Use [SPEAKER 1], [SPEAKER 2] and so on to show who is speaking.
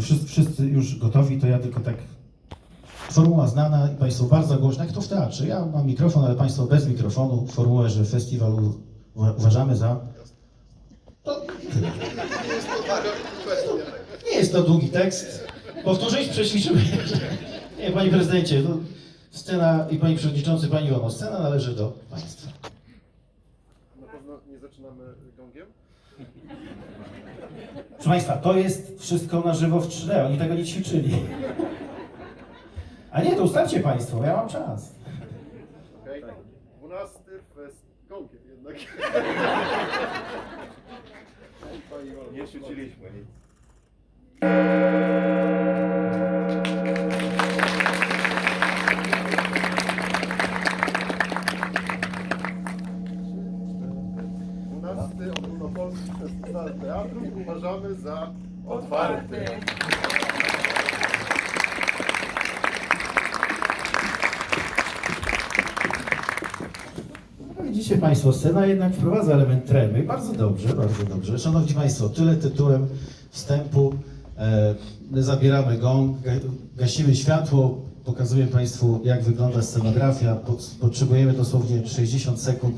[SPEAKER 1] wszyscy, wszyscy już gotowi, to ja tylko tak. Formuła znana i Państwo bardzo głośna, jak to w teatrze. Ja mam mikrofon, ale Państwo bez mikrofonu. Formułę, że festiwal u- uwa- uważamy za. To... Nie jest to długi tekst. Powtórzyć, przećwiczymy. Nie, Panie Prezydencie, scena i Panie Przewodniczący, Pani Iwono, scena należy do Państwa.
[SPEAKER 2] Na pewno nie zaczynamy gongiem?
[SPEAKER 1] Proszę Państwa, to jest wszystko na żywo w 3D, oni tego nie ćwiczyli. A nie, to ustawcie Państwo, ja mam czas.
[SPEAKER 2] Okej. Dwunasty fest gongiem jednak.
[SPEAKER 3] Nie ćwiczyliśmy nic.
[SPEAKER 2] Dwunasty ogólnopolski festiwal teatru uważamy za otwarty.
[SPEAKER 1] No Widzicie Państwo, scena jednak wprowadza element tremy. Bardzo dobrze, bardzo dobrze. Szanowni Państwo, tyle tytułem wstępu. E, my zabieramy ga- gasimy światło, pokazuję Państwu, jak wygląda scenografia. Po- Potrzebujemy dosłownie 60 sekund,